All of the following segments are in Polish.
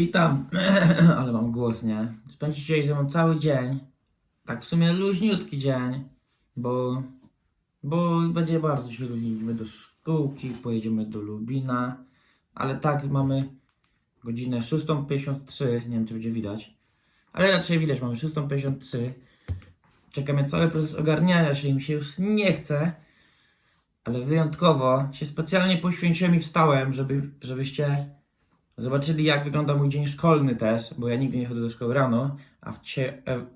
Witam, ale mam głos, nie? Spędzicie dzisiaj ze mną cały dzień. Tak w sumie luźniutki dzień, bo, bo będzie bardzo się luźnić. Do szkółki, pojedziemy do Lubina, ale tak mamy godzinę 6.53, nie wiem czy będzie widać, ale raczej widać, mamy 6.53. Czekamy cały proces ogarniania się, mi się już nie chce, ale wyjątkowo się specjalnie poświęciłem i wstałem, żeby, żebyście Zobaczyli, jak wygląda mój dzień szkolny też, bo ja nigdy nie chodzę do szkoły rano, a, w cie, e,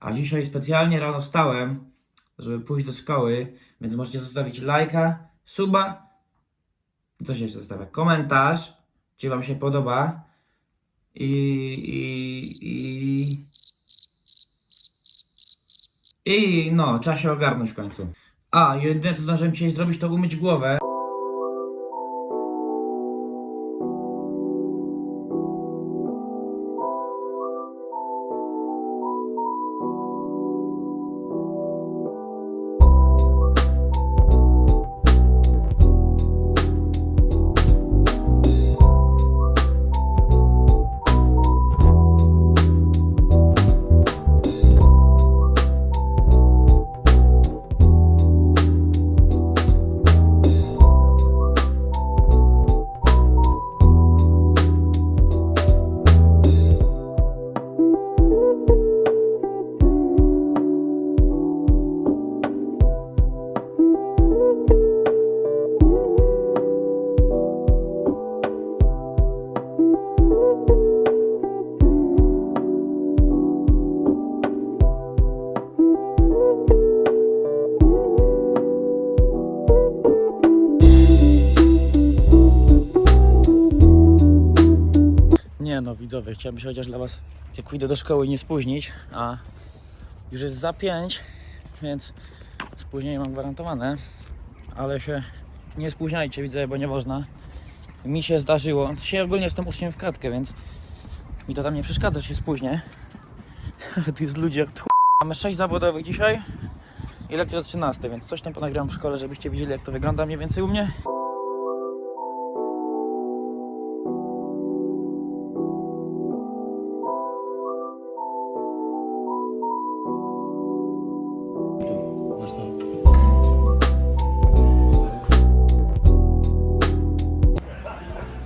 a dzisiaj specjalnie rano wstałem, żeby pójść do szkoły, więc możecie zostawić lajka, suba, co się jeszcze zostawia, komentarz, czy wam się podoba i, i, i, i no, trzeba się ogarnąć w końcu. A, jedyne co zdążyłem dzisiaj zrobić, to umyć głowę. No, widzowie, chciałbym się chociaż dla Was, jak pójdę do szkoły, nie spóźnić, a już jest za 5, więc spóźnienie mam gwarantowane, ale się nie spóźniajcie, widzę, bo nie można. Mi się zdarzyło, dzisiaj ogólnie jestem uczniem w kratkę, więc mi to tam nie przeszkadza, że się spóźnię. tu jest ludzi jak tu. Mamy 6 zawodowych dzisiaj i lekcje do 13, więc coś tam ponagram w szkole, żebyście widzieli, jak to wygląda mniej więcej u mnie.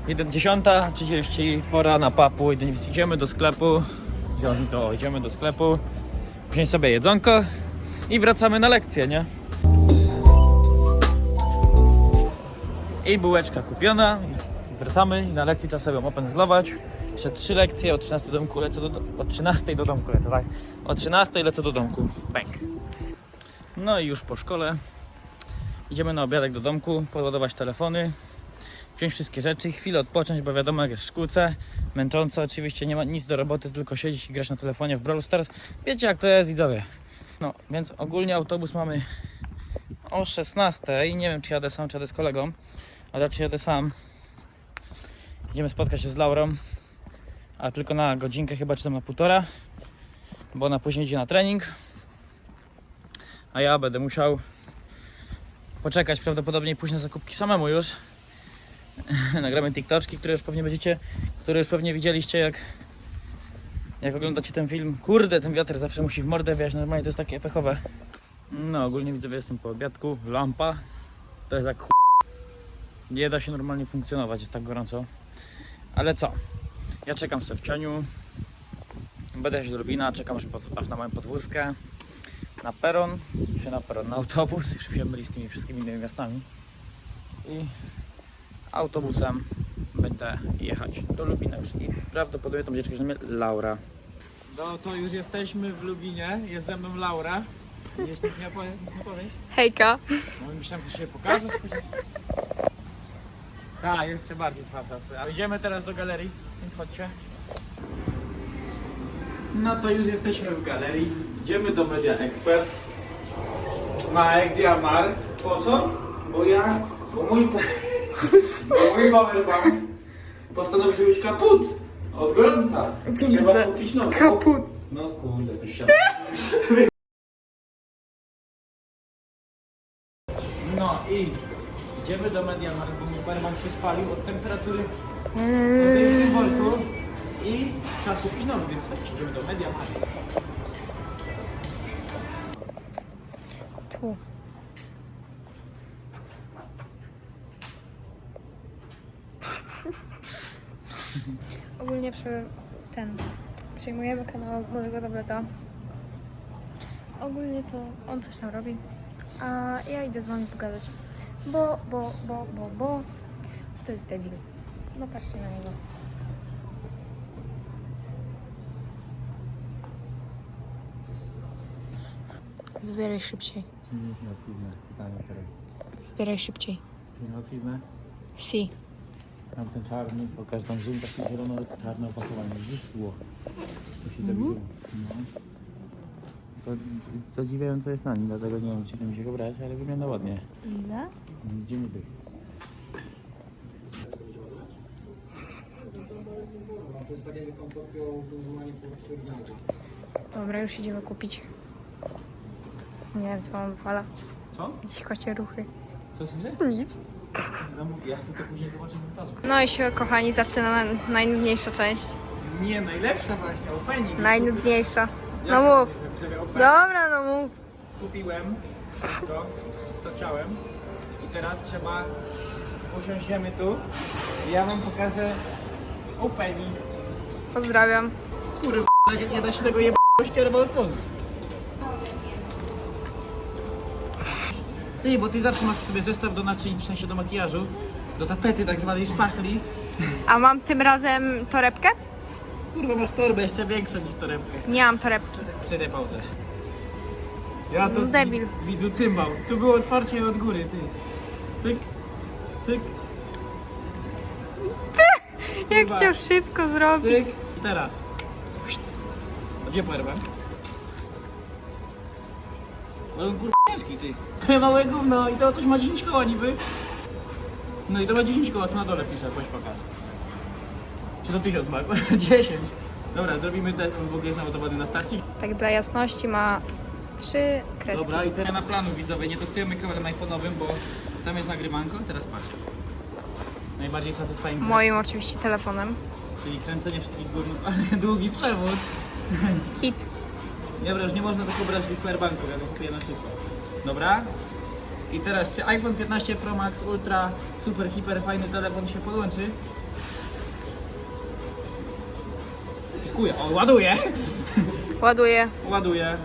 Jeden dziesiąta, 30, pora na papu, idziemy do sklepu. To, idziemy do sklepu, wziąć sobie jedzonko i wracamy na lekcję, nie? I bułeczka kupiona, wracamy i na lekcji trzeba sobie opędzlować. Jeszcze trzy lekcje, o 13 do domku lecę do, o 13 do domku lecę, tak? O 13 lecę do domku, bęk. No i już po szkole idziemy na obiadek do domku, podładować telefony, wziąć wszystkie rzeczy, chwilę odpocząć, bo wiadomo jak jest w szkółce, męcząco oczywiście, nie ma nic do roboty, tylko siedzieć i grać na telefonie w Brawl Stars. Wiecie jak to jest widzowie. No, więc ogólnie autobus mamy o 16, nie wiem czy jadę sam, czy jadę z kolegą, ale raczej jadę sam. Idziemy spotkać się z Laurą, a tylko na godzinkę chyba, czy tam na półtora, bo ona później idzie na trening, a ja będę musiał poczekać prawdopodobnie pójść na zakupki samemu już. nagramy TikToczki, które już pewnie będziecie, które już pewnie widzieliście jak jak oglądacie ten film. Kurde, ten wiatr zawsze musi w mordę wiać, normalnie to jest takie pechowe. No, ogólnie widzowie jestem po obiadku, lampa, to jest jak ch... Nie da się normalnie funkcjonować, jest tak gorąco. Ale co? Ja czekam sobie w cieniu. Będę do Lubina, czekam aż, pod, aż na moją podwózkę. Na peron, się na peron, na autobus. Już się myli z tymi wszystkimi innymi miastami. I autobusem będę jechać do Lubina już i prawdopodobnie tą dziewczynkę że mnie Laura. No to już jesteśmy w Lubinie, jest ze mną Laura. Jeszcze nic nie powiesz, nic nie powiesz? Hejka. No myślałem, że się pokazać chociaż. Tak, jeszcze bardziej trwa czas. A idziemy teraz do galerii, więc chodźcie. No to już jesteśmy w galerii. Idziemy do Media Expert. Na Egdia Mart. Po co? Bo ja, bo mój, mój powerbank postanowił być kaput. Od gorąca. Trzeba kupić nowy. Kaput. No kurde, to się. No i idziemy do Mediamarkt, bo mój powerbank się spalił od temperatury Eee. w worku i trzeba kupić nowy, więc tak idziemy do Media Markt. Tu. Ogólnie przy ten przyjmujemy kanał młodego tableta. Ogólnie to on coś tam robi, a ja idę z wami pogadać. Bo, bo, bo, bo, bo to jest debil. No patrzcie na niego. Wybieraj szybciej. Wybieraj szybciej. Łatwiznę. Si. Mam ten czarny, pokaż tam zoom, taki zielono-czarne opakowanie. Widzisz? Było. Musi to Mhm. widzieć. No. To zadziwiająco jest na nim, dlatego nie wiem, czy chce mi się go brać, ale wygląda ładnie. Ile? Idziemy tych. Dobra, już idziemy kupić. Nie wiem, co on wala. Co? Jakieś kocie ruchy. Co słyszę? Nic. Ja chcę to później zobaczyć w montażu. No i się, kochani, zaczyna na, najnudniejsza część. Nie, najlepsza właśnie, opening. Najnudniejsza. No mów. Dobra, no mów. Kupiłem wszystko, co chciałem. I teraz trzeba usiądziemy tu. I ja wam pokażę opening. Pozdrawiam. Kurwa, nie da się tego jebać ścierwa otworzyć. Ty, bo ty zawsze masz w sobie zestaw do naczyń, w sensie do makijażu, do tapety tak zwanej szpachli. A mam tym razem torebkę? Kurwa, masz torbę jeszcze większą niż torebkę. Nie mam torebki. Przejdę pauzę. Ja to No debil. widzu cymbał. Tu było otwarcie od góry, ty. Cyk, cyk, Jak Kurwa. chciał szybko zrobić. cyk. I teraz. A Gdzie poerwę? No kurwa ciężki ty. Małe gówno i to coś ma 10 koła niby. No i to ma 10 koła, tu na dole pisze, chodź pokaż. Czy to 1000 ma? 10. Dobra, zrobimy test, on w ogóle jest naładowany na starcie. Tak dla jasności ma trzy kreski. Dobra, i teraz na planu widzowie, nie testujemy kamerą iPhone'owym, bo tam jest nagrywanko, teraz patrz. Najbardziej satysfying, Moim oczywiście telefonem. czyli kręcenie wszystkich górnych, ale długi przewód. Hit. Dobra, już nie można tylko brać tych powerbanków, ja to kupuję na szybko. Dobra? I teraz, czy iPhone 15 Pro Max Ultra, super, hiper fajny telefon się podłączy? Dziękuję, o ładuje! Ładuję. Ładuję.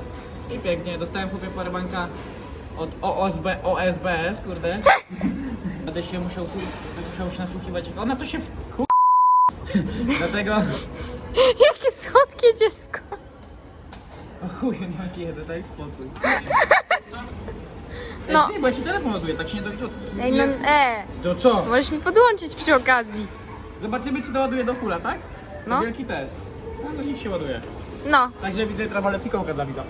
I pięknie, dostałem kupię powerbanka od OSB, OSBS, kurde. Będę się musiał, musiał się nasłuchiwać. Ona to się w. Dlatego... Jakie słodkie dziecko. Chuj, no ci jedę, daj spokój. No. No. Ej, ty, bo ja ci telefon ładuje, tak się nie dowiódł. Ej, no, e, To co? możesz mi podłączyć przy okazji. Zobaczymy, czy doładuje do fulla, tak? To No. wielki test. No, no niech się ładuje. No, Także widzę trawale fikołka dla widza.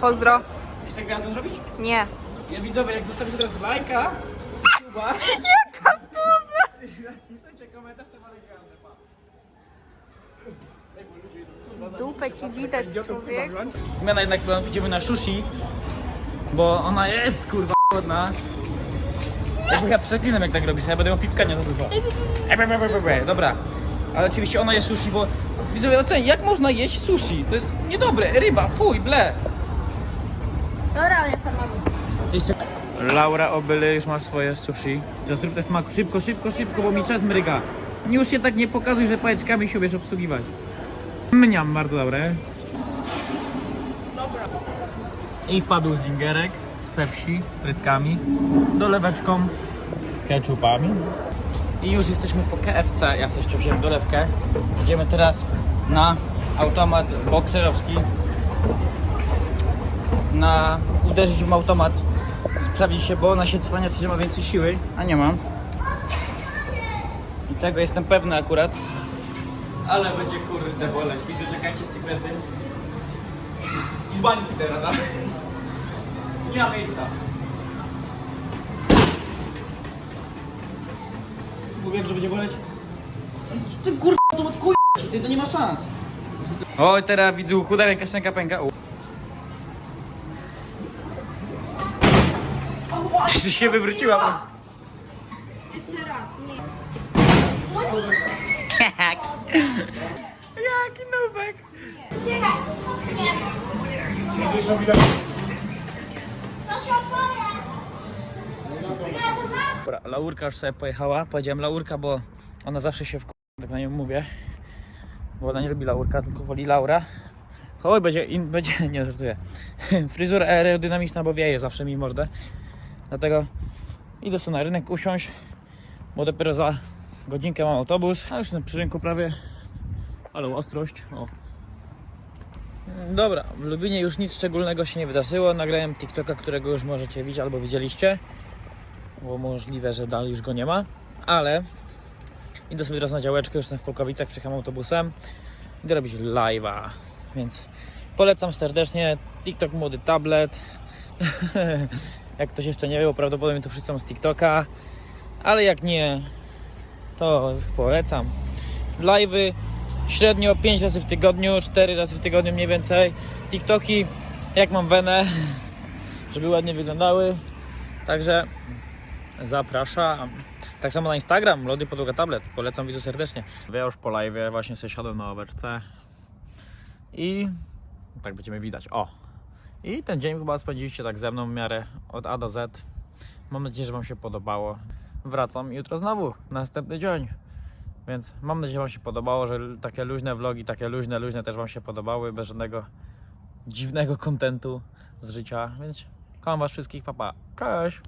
pozdro. Jeszcze gwiazdę zrobić? Nie. Ja widzowie, jak zostawicie teraz lajka, suba... Jaka Napiszcie komentarz, to ma gwiazdę, pa. Dupę ci widać, człowiek. Zmiana jednak planów, idziemy na sushi, bo ona jest kurwa głodna. Jakby ja przeklinam jak tak robisz, a ja będę ją pipkania za dużo. Ebe, ebe, ebe, ebe. Dobra, ale oczywiście ona jest sushi, bo widzowie oceni, jak można jeść sushi? To jest niedobre, ryba, fuj, ble. Dobra, ale farmazon. Jeszcze... Laura Obyle już ma swoje sushi. To zrób ten smak szybko, szybko, szybko, bo mi czas mryga. Już się tak nie pokazuj, że pałeczkami się umiesz obsługiwać. Mniam bardzo dobre. I wpadł zingerek z Pepsi, frytkami, doleweczką, ketchupami. I już jesteśmy po KFC. Ja sobie jeszcze wziąłem dolewkę. Idziemy teraz na automat bokserowski. Na uderzyć w automat. Sprawdzić się, bo ona się cwania, czy ma więcej siły, a nie mam. I tego jestem pewny akurat. Ale będzie kurde boleć. Widzę, czekajcie sekrety. I z bańki teraz, tak? Nie ma miejsca. Mówiłem, że będzie boleć. Ty kurwa, to od chuj ty to nie ma szans. Oj, teraz widzu, chuda ręka, szczęka pęka. U. Czy się wywróciła? Jeszcze raz, nie. Jaki nubek! Uciekaj! Dobra, Laurka już sobie pojechała. Powiedziałem Laurka, bo ona zawsze się w tak na nią mówię. Bo ona nie lubi Laurka, tylko woli Laura. Oj, będzie, in, będzie, nie żartuję. Fryzura aerodynamiczna, bo wieje zawsze mi mordę. Dlatego idę sobie na rynek usiąść, bo dopiero za godzinkę mam autobus. A już na rynku prawie. Ale ostrość. O. Dobra, w Lubinie już nic szczególnego się nie wydarzyło. Nagrałem TikToka, którego już możecie widzieć albo widzieliście bo możliwe, że dalej już go nie ma, ale idę sobie teraz na działeczkę, już jestem w Polkowicach, przyjechałem autobusem, idę robić live'a, więc polecam serdecznie, TikTok Młody Tablet, jak ktoś jeszcze nie wie, bo prawdopodobnie to wszyscy są z TikToka, ale jak nie, to polecam. Live'y średnio 5 razy w tygodniu, 4 razy w tygodniu mniej więcej, TikToki jak mam wenę, żeby ładnie wyglądały, także Zapraszam. Tak samo na Instagram, Lody Podłoga Tablet. Polecam widzu serdecznie. Ja już po live właśnie sobie siadłem na ławeczce i tak będziemy widać. O! I ten dzień chyba spędziliście tak ze mną w miarę od A do Z. Mam nadzieję, że Wam się podobało. Wracam jutro znowu, następny dzień. Więc mam nadzieję, że Wam się podobało, że takie luźne vlogi, takie luźne, luźne też Wam się podobały, bez żadnego dziwnego kontentu z życia. Więc kocham Was wszystkich, papa. Cześć!